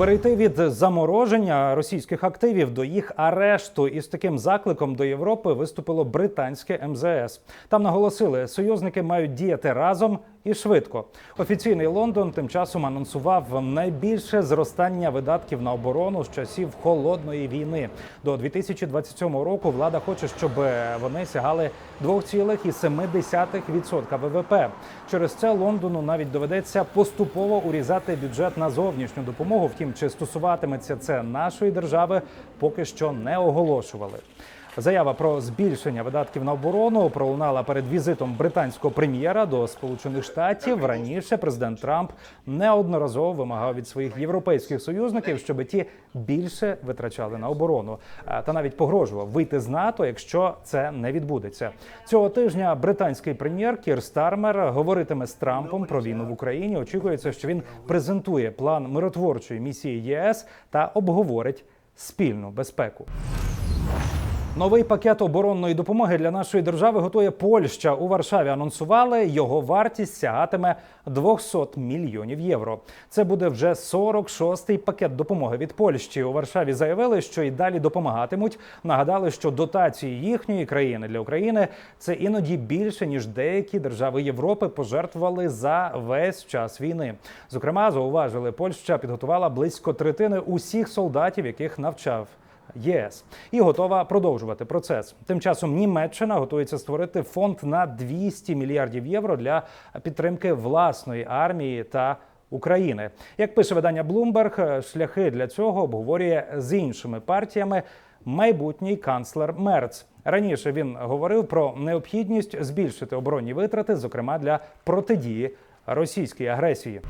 Перейти від замороження російських активів до їх арешту І з таким закликом до Європи виступило британське МЗС. Там наголосили, союзники мають діяти разом і швидко. Офіційний Лондон тим часом анонсував найбільше зростання видатків на оборону з часів холодної війни. До 2027 року влада хоче, щоб вони сягали 2,7% ВВП. Через це Лондону навіть доведеться поступово урізати бюджет на зовнішню допомогу. Втім, чи стосуватиметься це нашої держави, поки що не оголошували. Заява про збільшення видатків на оборону пролунала перед візитом британського прем'єра до Сполучених Штатів. Раніше президент Трамп неодноразово вимагав від своїх європейських союзників, щоб ті більше витрачали на оборону, та навіть погрожував вийти з НАТО, якщо це не відбудеться. Цього тижня британський прем'єр Кір Стармер говоритиме з Трампом про війну в Україні. Очікується, що він презентує план миротворчої місії ЄС та обговорить спільну безпеку. Новий пакет оборонної допомоги для нашої держави готує Польща. У Варшаві анонсували, його вартість сягатиме 200 мільйонів євро. Це буде вже 46-й пакет допомоги від Польщі. У Варшаві заявили, що і далі допомагатимуть. Нагадали, що дотації їхньої країни для України це іноді більше ніж деякі держави Європи пожертвували за весь час війни. Зокрема, зауважили, Польща підготувала близько третини усіх солдатів, яких навчав. ЄС і готова продовжувати процес. Тим часом Німеччина готується створити фонд на 200 мільярдів євро для підтримки власної армії та України. Як пише видання Bloomberg, шляхи для цього обговорює з іншими партіями майбутній канцлер Мерц. Раніше він говорив про необхідність збільшити оборонні витрати, зокрема для протидії російській агресії.